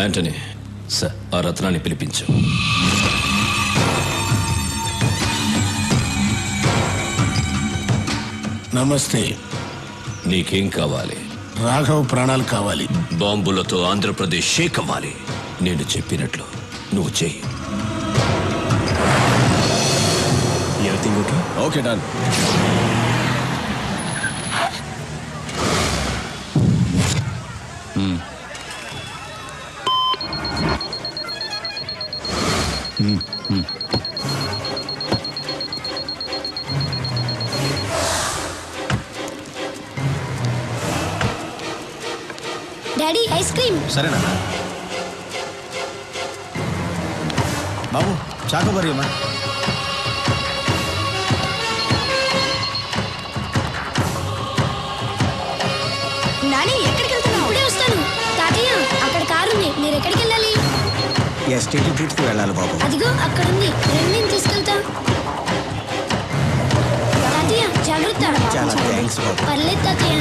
Antony sir ఆ రత్నాన్ని పిలిపించు. నమస్తే. నీకేం కావాలి? రాఘవ్ ప్రాణాలు కావాలి. బాంబులతో ఆంధ్రప్రదేశ్ షేక్ అవ్వాలి. నేను చెప్పినట్లు నువ్వు చెయ్యి. Everything okay okay done daddy ice cream. సరేనా? బాబు చాకోబారి అమ్మా నాని ఎక్కడికి వెళ్తున్నావు? ఇప్పుడే వస్తాను. తాతయ్య అక్కడ కారు ఉంది. మీరు ఎక్కడికి వెళ్ళాలి? ఎస్టేట్ ట్రిప్కి వెళ్ళాలి బాబు. అదిగో అక్కడ ఉంది. రండి నేను తీసుకెళ్తా. తాతయ్య జాగ్రత్త. చాలా థ్యాంక్స్ బాబు. పర్లేదు తాతయ్య.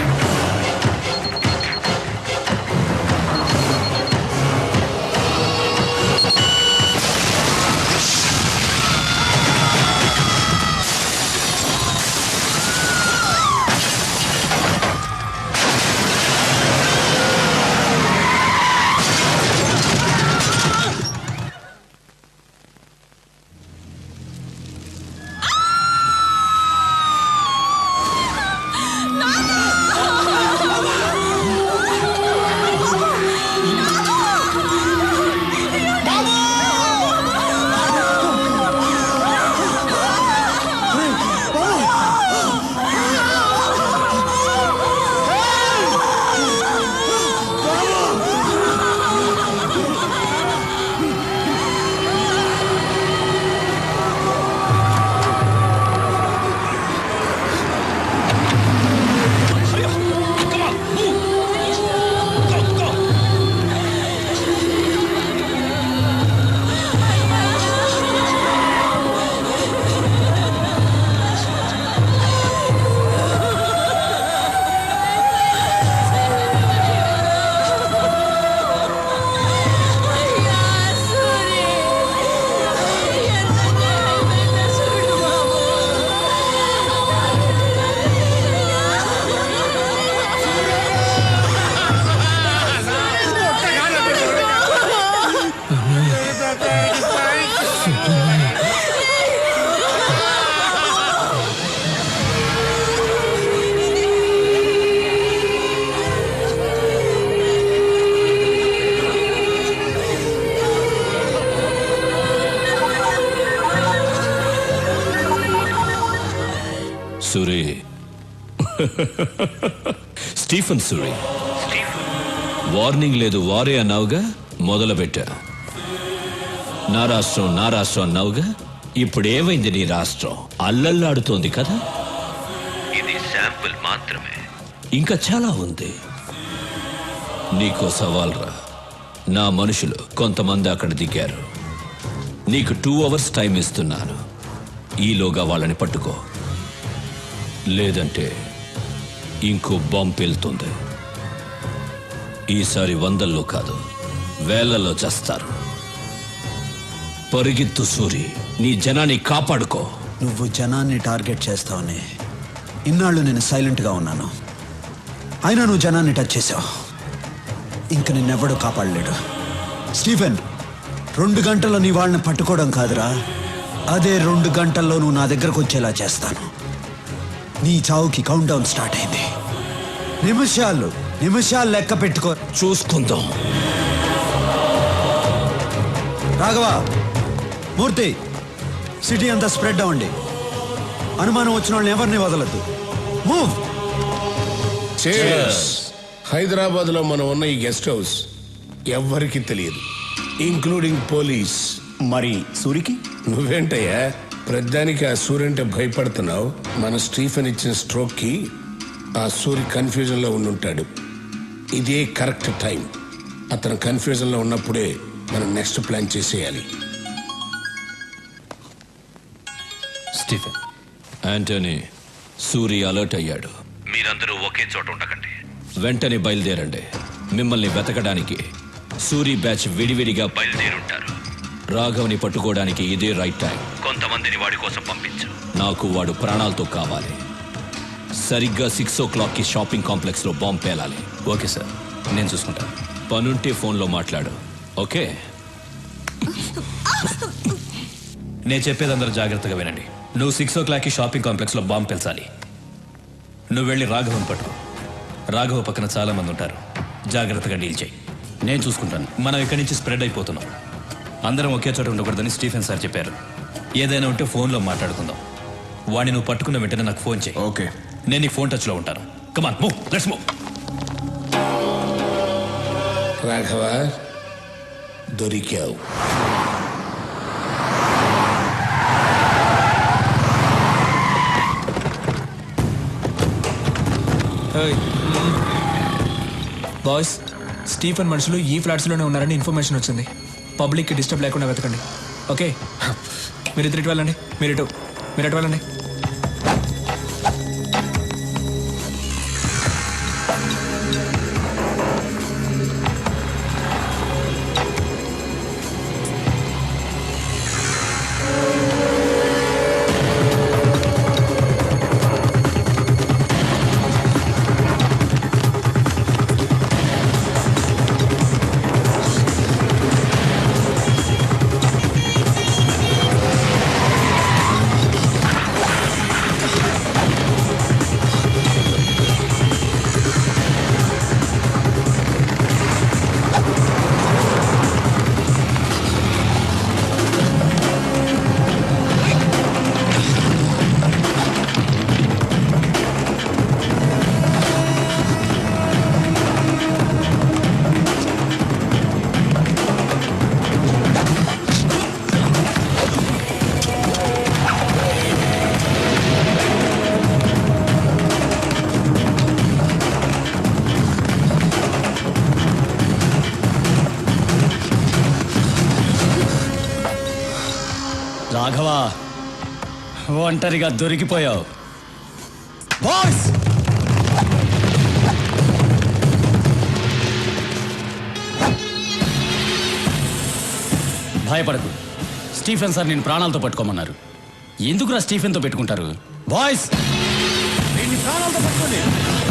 సురే. స్టీఫెన్ సురే. వార్నింగ్ లేదు వారే అన్నావుగా? మొదలుపెట్టా. నా రాష్ట్రం నా రాష్ట్రం అన్నావుగా? ఇప్పుడు ఏమైంది నీ రాష్ట్రం? అల్లల్లాడుతోంది కదా? ఇది శాంపుల్ మాత్రమే. ఇంకా చాలా ఉంది. నీకో సవాల్ రా నా మనుషులు కొంతమంది అక్కడ దిగారు. నీకు టూ అవర్స్ టైం ఇస్తున్నాను. ఈలోగా వాళ్ళని పట్టుకో. లేదంటే ఇంకో బాంబు పేలుతుంది. ఈసారి వందల్లో కాదు వేలల్లో చేస్తారు. పరిగెత్తు సూరి నీ జనాన్ని కాపాడుకో. నువ్వు జనాన్ని టార్గెట్ చేస్తావని ఇన్నాళ్ళు నేను సైలెంట్గా ఉన్నాను. అయినా నువ్వు జనాన్ని టచ్ చేసావు. ఇంక నిన్నెవ్వడూ కాపాడలేడు. స్టీఫెన్ రెండు గంటల్లో నీ వాళ్ళని పట్టుకోవడం కాదురా. అదే రెండు గంటల్లో నువ్వు నా దగ్గరకు వచ్చేలా చేస్తాను. నీ చావుకి కౌంట్ డౌన్ స్టార్ట్ అయింది. నిమిషాలు నిమిషాలు లెక్క పెట్టుకో. చూసుకుందాం. రాఘవ మూర్తి సిటీ అంతా స్ప్రెడ్ అవ్వండి. అనుమానం వచ్చిన వాళ్ళని ఎవరిని వదలద్దు. మూవ్ హైదరాబాద్లో మనం ఉన్న ఈ గెస్ట్ హౌస్ ఎవ్వరికి తెలియదు ఇంక్లూడింగ్ పోలీస్ మరి సూరికి? నువ్వేంటయ్యా? ప్రధానికి ఆ సూర్య అంటే భయపడుతున్నావు? మన స్టీఫెన్ ఇచ్చిన స్ట్రోక్కి ఆ సూర్య కన్ఫ్యూజన్లో ఉండుంటాడు. ఇదే కరెక్ట్ టైం. అతను కన్ఫ్యూజన్లో ఉన్నప్పుడే మనం నెక్స్ట్ ప్లాన్ చేసేయాలి. స్టీఫెన్ యాంటనీ సూరి అలర్ట్ అయ్యాడు. మీరందరూ ఒకే చోట ఉండకండి. వెంటనే బయలుదేరండి. మిమ్మల్ని వెతకడానికి సూరి బ్యాచ్ విడివిడిగా బయలుదేరుంటారు. రాఘవ్ని పట్టుకోవడానికి ఇదే రైట్ టైం. కొంతమందిని వాడి కోసం పంపించు. నాకు వాడు ప్రాణాలతో కావాలి. సరిగ్గా సిక్స్ ఓ క్లాక్కి షాపింగ్ కాంప్లెక్స్లో బాంబు పేలాలి. ఓకే సార్ నేను చూసుకుంటాను పనుంటే ఫోన్లో మాట్లాడు. ఓకే? నేను చెప్పేది అందరూ జాగ్రత్తగా వినండి. నువ్వు సిక్స్ ఓ క్లాక్కి షాపింగ్ కాంప్లెక్స్లో బాంబు పెంచాలి నువ్వు వెళ్ళి రాఘవన్ పట్టు రాఘవ పక్కన చాలామంది ఉంటారు. జాగ్రత్తగా డీల్ చేయి. నేను చూసుకుంటాను. మనం ఇక్కడి నుంచి స్ప్రెడ్ అయిపోతున్నాం. అందరం ఒకే చోట ఉండకూడదని స్టీఫెన్ సార్ చెప్పారు. ఏదైనా ఉంటే ఫోన్లో మాట్లాడుకుందాం. వాడిని నువ్వు పట్టుకున్న వెంటనే నాకు ఫోన్ చేయి. ఓకే. నేను నీ ఫోన్ టచ్లో ఉంటాను. Come on move let's move Raghava దొరికావు. బాయ్స్ స్టీఫెన్ మనుషులు ఈ ఫ్లాట్స్లోనే ఉన్నారని ఇన్ఫర్మేషన్ వచ్చింది. పబ్లిక్కి డిస్టర్బ్ లేకుండా వెతకండి. ఓకే మీరు ఇద్దరు ఇటు వెళ్ళండి. మీరు ఇటు మీరు ఇటు వెళ్ళండి. ఒంటరిగా దొరికిపోయావు. బాయ్స్! భయపడకు. స్టీఫెన్ సార్ నేను ప్రాణాలతో పట్టుకోమన్నారు. ఎందుకురా స్టీఫెన్తో పెట్టుకుంటారు? బాయ్స్! ప్రాణాలతో పట్టుకోండి.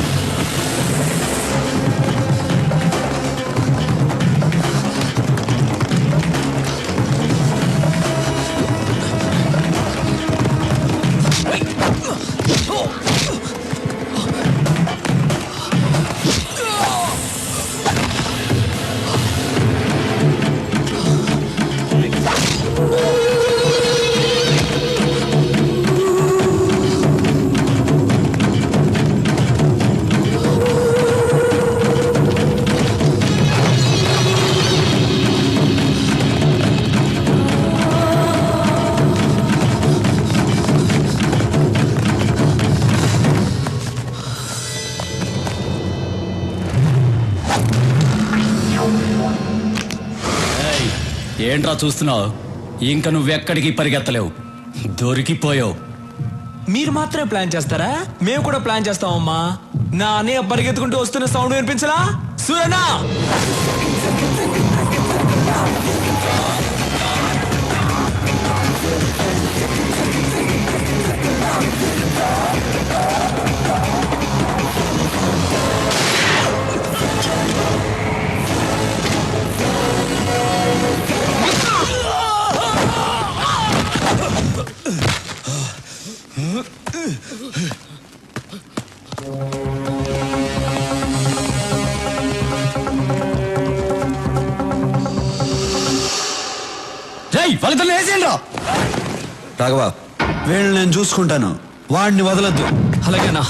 ఏంట్రా చూస్తున్నావు? ఇంకా నువ్వెక్కడికి పరిగెత్తలేవు. దొరికిపోయావు. మీరు మాత్రమే ప్లాన్ చేస్తారా? మేము కూడా ప్లాన్ చేస్తామమ్మా. నా అన్నయ్య పరిగెత్తుకుంటూ వస్తున్న సౌండ్ వినిపించలా? సూరనా రేయ్ ఫలితం వేసేయండి రాఘవ వీళ్ళు నేను చూసుకుంటాను. వాడిని వదలద్దు. అలాగేనా?